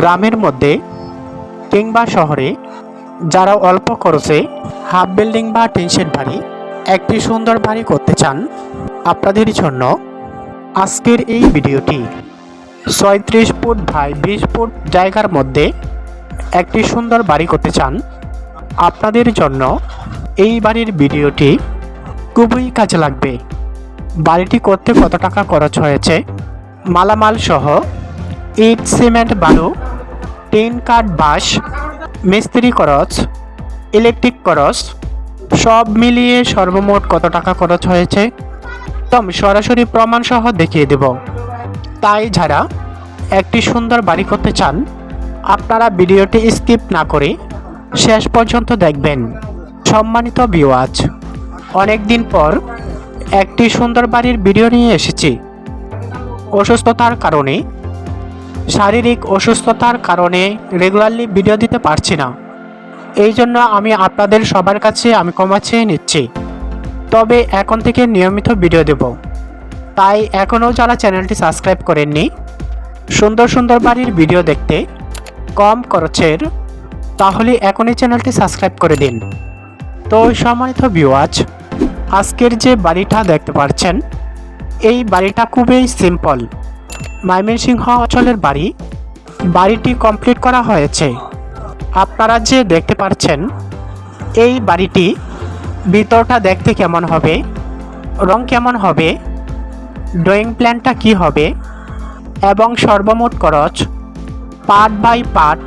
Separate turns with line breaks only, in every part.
গ্রামের মধ্যে কিংবা শহরে যারা অল্প খরচে হাফ বিল্ডিং বা টিনশেড বাড়ি, একটি সুন্দর বাড়ি করতে চান, আপনাদের জন্য আজকের এই ভিডিওটি ছয়ত্রিশ ফুট বাই বিশ ফুট জায়গার মধ্যে একটি সুন্দর বাড়ি করতে চান, আপনাদের জন্য এই বাড়ির ভিডিওটি খুবই কাজে লাগবে। বাড়িটি করতে কত টাকা খরচ হয়েছে? মালামাল সহ ইট, সিমেন্ট, বালু, টিন, কাঠ, বাঁশ, মিস্ত্রি খরচ, ইলেকট্রিক খরচ, সব মিলিয়ে সর্বমোট কত টাকা খরচ হয়েছে? একদম সরাসরি প্রমাণ সহ দেখিয়ে দেব। তাই যারা একটি সুন্দর বাড়ি করতে চান, আপনারা ভিডিওটি স্কিপ না করে শেষ পর্যন্ত দেখবেন। সম্মানিত বিওয়াজ অনেক দিন পর একটি সুন্দর বাড়ির ভিডিও নিয়ে এসেছি। অসুস্থতার কারণে শারীরিক অসুস্থতার কারণে রেগুলারলি ভিডিও দিতে পারছি না। এই জন্য আমি আপনাদের সবার কাছে আমি ক্ষমা চেয়ে নিচ্ছি। তবে এখন থেকে নিয়মিত ভিডিও দেব। তাই এখনও যারা চ্যানেলটি সাবস্ক্রাইব করেননি, সুন্দর সুন্দর বাড়ির ভিডিও দেখতে কম খরচের, তাহলে এখনই চ্যানেলটি সাবস্ক্রাইব করে দিন। তো সম্মানিত ভিউয়াজ আজকের যে বাড়িটা দেখতে পাচ্ছেন এই বাড়িটা খুবই সিম্পল ময়মনসিংহ অঞ্চলের বাড়ি, বাড়িটি কমপ্লিট করা হয়েছে। আপনারা যে দেখতে পাচ্ছেন, এই বাড়িটি ভিতরটা দেখতে কেমন হবে, রং কেমন হবে, ড্রয়িং প্ল্যানটা কি হবে, এবং সর্বমোট খরচ পার্ট বাই পার্ট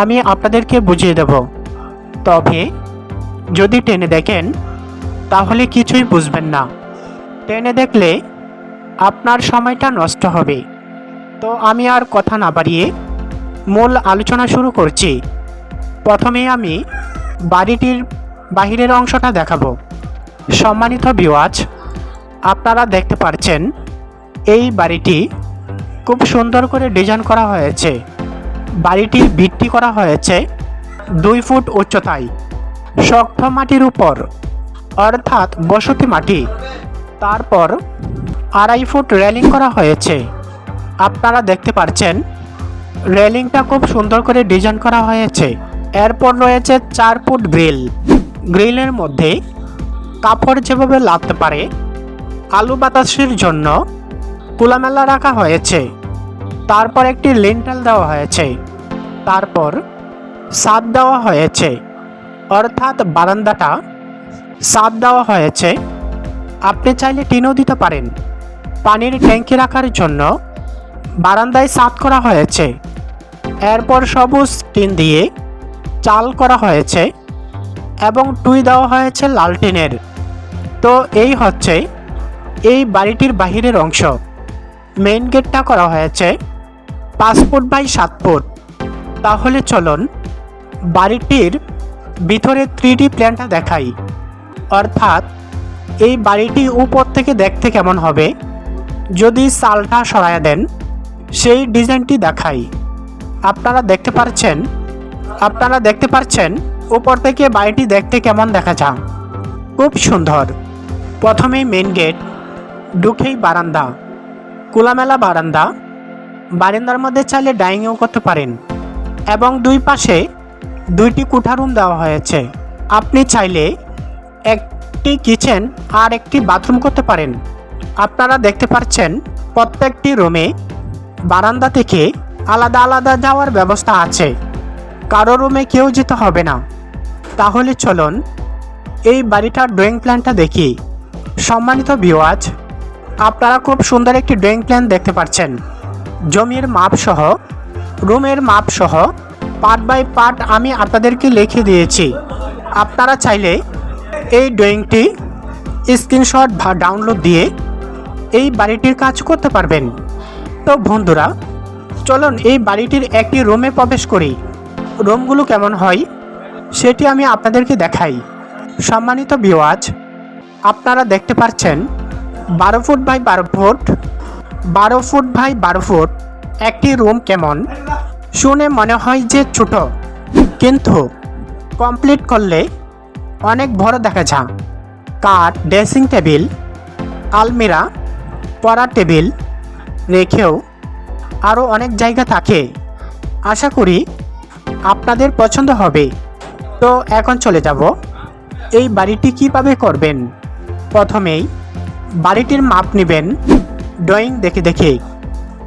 আমি আপনাদেরকে বুঝিয়ে দেব। তবে যদি টেনে দেখেন, তাহলে কিছুই বুঝবেন না। টেনে দেখলে আপনার সময়টা নষ্ট হবে। তো আমি আর কথা না বাড়িয়ে মূল আলোচনা শুরু করছি। প্রথমে আমি বাড়িটির বাহিরের অংশটা দেখাবো। সম্মানিত বিওয়াজ আপনারা দেখতে পারছেন, এই বাড়িটি খুব সুন্দর করে ডিজাইন করা হয়েছে। বাড়িটির ভিত্তি করা হয়েছে দুই ফুট উচ্চতায়, শক্ত মাটির উপর, অর্থাৎ বসতি মাটি। তারপর আড়াই ফুট রেলিং করা হয়েছে। আপনারা দেখতে পাচ্ছেন রেলিংটা খুব সুন্দর করে ডিজাইন করা হয়েছে। এরপর রয়েছে চার ফুট গ্রিল। গ্রিলের মধ্যে কাপড় যেভাবে লাগতে পারে, আলু বাতাসের জন্য খোলামেলা রাখা হয়েছে। তারপর একটি লিন্টাল দেওয়া হয়েছে। তারপর সাদ দেওয়া হয়েছে। অর্থাৎ বারান্দাটা সাদ দেওয়া হয়েছে। আপনি চাইলে টিনও দিতে পারেন। পানির ট্যাঙ্কি রাখার জন্য বারান্দায় সাত করা হয়েছে। এরপর সবুজ টিন দিয়ে চাল করা হয়েছে এবং টুই দেওয়া হয়েছে লাল টিনের। তো এই হচ্ছে এই বাড়িটির বাহিরের অংশ। মেইন গেটটা করা হয়েছে পাঁচ ফুট বাই সাত ফুট। তাহলে চলুন বাড়িটির ভিতরে থ্রি প্ল্যানটা দেখাই। অর্থাৎ এই বাড়িটি উপর থেকে দেখতে কেমন হবে? যদি চালটা সরাইয়া দেন, সেই ডিজাইনটি দেখাই। আপনারা দেখতে পাচ্ছেন আপনারা দেখতে পাচ্ছেন উপর থেকে বাড়িটি দেখতে কেমন দেখা যায়? খুব সুন্দর। প্রথমেই মেন গেট ঢুকেই বারান্দা। খোলামেলা বারান্দা। বারান্দার মধ্যে চাইলে ডাইনিংও করতে পারেন। এবং দুই পাশে দুইটি কুঠারুম দেওয়া হয়েছে। আপনি চাইলে একটি কিচেন আর একটি বাথরুম করতে পারেন। আপনারা দেখতে পাচ্ছেন প্রত্যেকটি রুমে বারান্দা থেকে আলাদা আলাদা যাওয়ার ব্যবস্থা আছে। কারও রুমে কেউ যেতে হবে না। তাহলে চলুন এই বাড়িটার ড্রয়িং প্ল্যানটা দেখি। সম্মানিত ভিওয়াজ আপনারা খুব সুন্দর একটি ড্রয়িং প্ল্যান দেখতে পাচ্ছেন। জমির মাপ সহ, রুমের মাপ সহ পার্ট বাই পার্ট আমি আপনাদেরকে লিখে দিয়েছি। আপনারা চাইলে এই ড্রয়িংটি স্ক্রিনশট বা ডাউনলোড দিয়ে এই বাড়িটির কাজ করতে পারবেন। তো বন্ধুরা, চলুন এই বাড়িটির একটি রুমে প্রবেশ করি। রুমগুলো কেমন হয় সেটি আমি আপনাদেরকে দেখাই। সম্মানিত বিওয়াজ আপনারা দেখতে পাচ্ছেন বারো ফুট বাই বারো ফুট বারো ফুট বাই বারো ফুট একটি রুম কেমন? শুনে মনে হয় যে ছোট, কিন্তু কমপ্লিট করলে অনেক বড় দেখা যায়। কাঠ ড্রেসিং টেবিল আলমিরা পড়ার টেবিল রেখেও আরও অনেক জায়গা থাকে। আশা করি আপনাদের পছন্দ হবে। তো এখন চলে যাব। এই বাড়িটি কীভাবে করবেন? প্রথমেই বাড়িটির মাপ নেবেন, ড্রয়িং দেখে দেখে।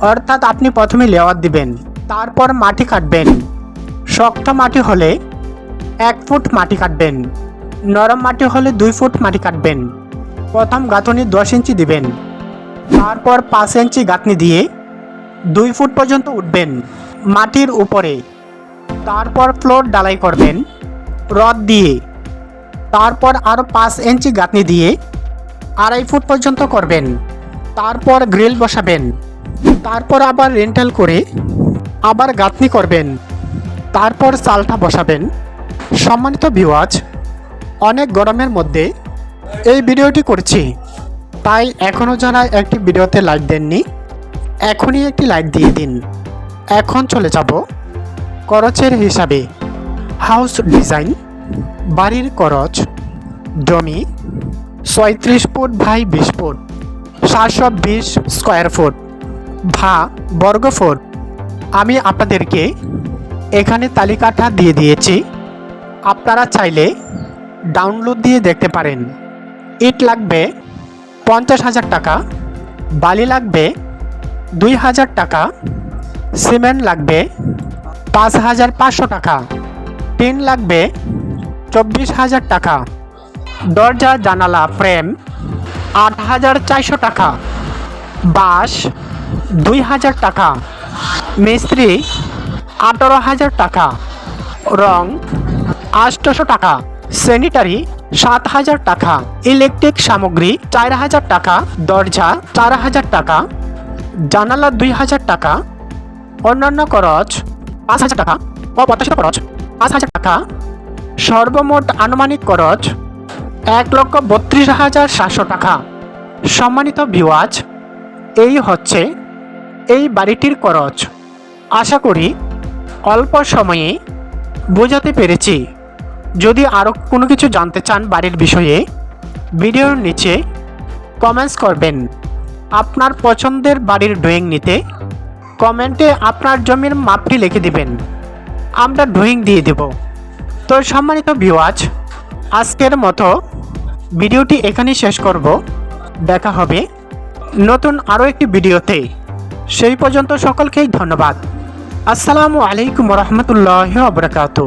অর্থাৎ আপনি প্রথমে লেওয়ার দিবেন, তারপর মাটি কাটবেন। শক্ত মাটি হলে এক ফুট মাটি কাটবেন। নরম মাটি হলে দুই ফুট মাটি কাটবেন। প্রথম গাঁথনি দশ ইঞ্চি দিবেন। তারপর পাঁচ ইঞ্চি গাঁথনি দিয়ে দুই ফুট পর্যন্ত উঠবেন মাটির উপরে। তারপর ফ্লোর ডালাই করবেন রড দিয়ে। তারপর আরও পাঁচ ইঞ্চি গাঁথনি দিয়ে আড়াই ফুট পর্যন্ত করবেন। তারপর গ্রিল বসাবেন। তারপর আবার রেন্টাল করে আবার গাঁথনি করবেন। তারপর চালটা বসাবেন। সম্মানিত ভিওয়াজ অনেক গরমের মধ্যে এই ভিডিওটি করছি। তাই এখনও যারা একটি ভিডিওতে লাইক দেননি, এখনই একটি লাইক দিয়ে দিন। এখন চলে যাব করচের হিসাবে। হাউস ডিজাইন, বাড়ির করচ জমি, ছয়ত্রিশ ফুট বাই বিশ ফুট সাতশো বিশ স্কোয়ার ফুট ভা বর্গ ফুট। আমি আপনাদেরকে এখানে তালিকাটা দিয়ে দিয়েছি। আপনারা চাইলে ডাউনলোড দিয়ে দেখতে পারেন। ইট লাগবে পঞ্চাশ হাজার টাকা, বালি লাগবে দুই হাজার টাকা, সিমেন্ট লাগবে পাঁচ হাজার পাঁচশো টাকা, টিন লাগবে চব্বিশ হাজার টাকা, দরজা, জানালা, ফ্রেম আট হাজার চারশো টাকা, বাঁশ দুই হাজার টাকা, মিস্ত্রি আঠারো হাজার টাকা, রং আটশোশো টাকা স্যানিটারি সাত হাজার টাকা। ইলেকট্রিক সামগ্রী চার হাজার টাকা, দরজা চার হাজার টাকা, জানালা দুই হাজার টাকা, অন্যান্য খরচ পাঁচ হাজার টাকা অপ্রত্যাশিত খরচ পাঁচ হাজার টাকা, সর্বমোট আনুমানিক খরচ এক লক্ষ বত্রিশ হাজার সাতশো টাকা। সম্মানিত ভিওয়াজ এই হচ্ছে এই বাড়িটির খরচ। আশা করি অল্প সময়ে বোঝাতে পেরেছি। যদি আরও কোনো কিছু জানতে চান বাড়ির বিষয়ে, ভিডিওর নিচে কমেন্টস করবেন। আপনার পছন্দের বাড়ির ড্রয়িং নিতে কমেন্টে আপনার জমির মাপটি লিখে দিবেন। আমরা ড্রয়িং দিয়ে দেব। তো সম্মানিত ভিওয়াজ আজকের মতো ভিডিওটি এখানেই শেষ করব। দেখা হবে নতুন আরও একটি ভিডিওতে। সেই পর্যন্ত সকলকেই ধন্যবাদ। আসসালামু আলাইকুম রহমতুল্লাহ বরকাত